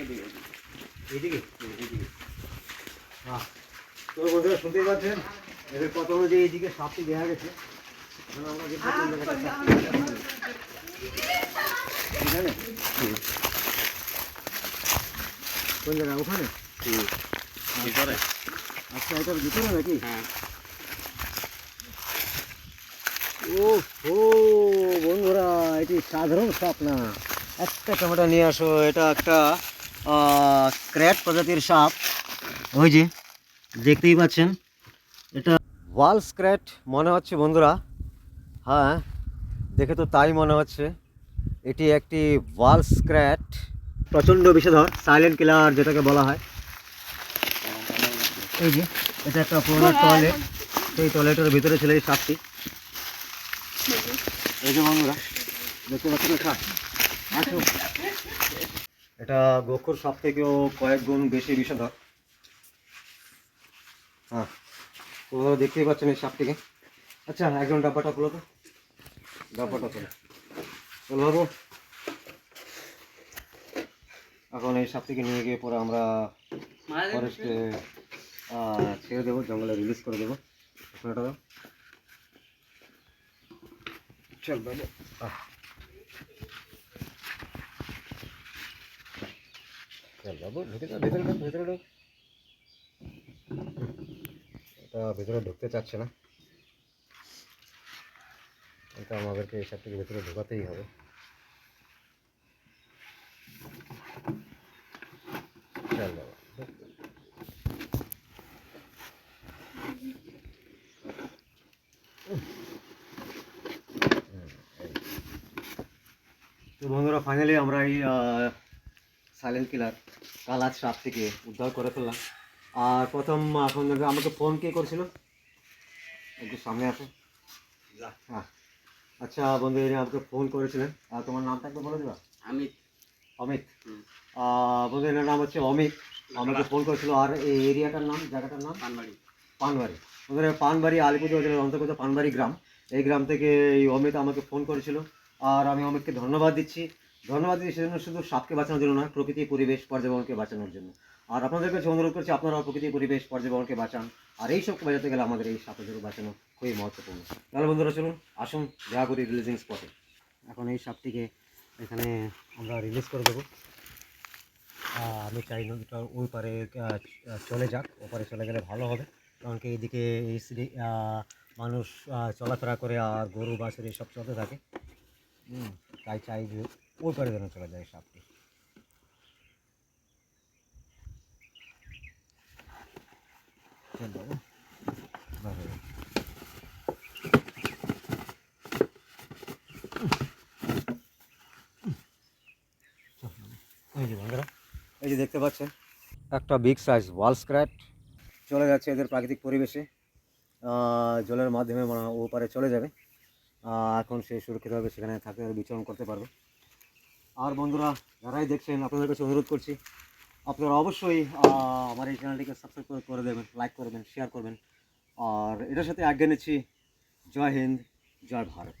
এদিকে এদিকে হ্যাঁ তো বন্ধুরা শুনতেই পাচ্ছেন? এদের কত অনুযায়ী এইদিকে সাপটি দেখা গেছে। কোন জায়গা? ওখানে? আচ্ছা এটার ভিতরে নাকি? হ্যাঁ। ও ও বন্ধুরা এটি সাধারণ সাপ না। একটা টমেটো নিয়ে আসো এটা একটা ক্র্যাট প্রজাতির সাপ। ওই যে দেখতেই পাচ্ছেন। এটা ওয়াল স্ক্র্যাট মনে হচ্ছে বন্ধুরা। হ্যাঁ দেখে তো তাই মনে হচ্ছে। এটি একটি ওয়াল স্ক্র্যাট। প্রচণ্ড বিষধর সাইলেন্ট কিলার যেটাকে বলা হয়। এই যে এটা একটা পুরোনো টয়লেট সেই টয়লেটের ভিতরে ছিল এই সাপটি। এই যে বন্ধুরা দেখতে পাচ্ছেন আসো এটা গোখুর সব থেকেও কয়েক গুণ বেশি বিষধর। হ্যাঁ তো দেখতেই পাচ্ছেন এই সাপটিকে। আচ্ছা একজন ডাব্বাটা খুলো তো। ডাব্বাটা খুলো চলো বাবু। এখন এই সাপটিকে নিয়ে গিয়ে পরে আমরা ফরেস্টে ছেড়ে দেবো জঙ্গলে রিলিজ করে দেবো। দাও। চল বাবু আহ। চল বাবু ঢুকে যাও ভেতরে ঢোক ভেতরে ঢোক এটা ভেতরে ঢুকতে চাচ্ছে না এটা আমাদেরকে এই সাপটিকে ভেতরে ঢোকাতেই হবে চল বাবা ঢুক। তো বন্ধুরা ফাইনালি আমরা এই সাইলেন্ট কিলার কালাজ সাপ থেকে উদ্ধার করে ফেললাম। আর প্রথম এখন আমাকে ফোন কে করেছিল? একটু সামনে আসো। হ্যাঁ আচ্ছা বন্ধু আমাকে ফোন করেছিলেন। আর তোমার নামটা একটু বলে দেবা? অমিত। অমিত। বন্ধু এনার নাম হচ্ছে অমিত। আমাকে ফোন করেছিল। আর এই এরিয়াটার নাম জায়গাটার নাম? পানবাড়ি। পানবাড়ি। ওদের পানবাড়ি আলিপুরদুয়ার জেলার অন্তর্গত পানবাড়ি গ্রাম এই গ্রাম থেকে এই অমিত আমাকে ফোন করেছিল। আর আমি অমিতকে ধন্যবাদ দিচ্ছি। ধন্যবাদ দিচ্ছি সেজন্য শুধু সাপকে বাঁচানোর জন্য নয় প্রকৃতি পরিবেশ পর্যাবরণকে বাঁচানোর জন্য। আর আপনাদের কাছে অনুরোধ করছি আপনারাও প্রকৃতি পরিবেশ পর্যাবরণকে বাঁচান। আর এই সবকে বাঁচাতে গেলে আমাদের এই সাপের বাঁচানো খুবই মহত্বপূর্ণ। তাহলে বন্ধুরা চলুন আসুন দেখা করি রিলিজিং স্পটে এখন এই সাপটিকে এখানে আমরা রিলিজ করে দেবো। আমি চাই নদীটা ওই পারে চলে যাক ওপারে চলে গেলে ভালো হবে। কারণ কি এইদিকে এই মানুষ চলাফেরা করে আর গরু বাছুর সব চলতে থাকে। তাই চাই যে ওই পারে যেন চলে যায় সাপটি। এই যে বন্ধুরা এই যে দেখতে পাচ্ছেন একটা বিগ সাইজ ওয়াল স্ক্র্যাট চলে যাচ্ছে এদের প্রাকৃতিক পরিবেশে। জলের মাধ্যমে ও পারে চলে যাবে। এখন সে সুরক্ষিতভাবে সেখানে থাকতে পারবে বিচরণ করতে পারবে। আর বন্ধুরা, যারাই দেখছেন, আপনাদের কাছে অনুরোধ করছি, আপনারা অবশ্যই আমার এই চ্যানেলটিকে সাবস্ক্রাইব করে দেবেন লাইক করবেন শেয়ার করবেন। আর এটার সাথে আজ্ঞা নিচ্ছি, জয় হিন্দ, জয় ভারত।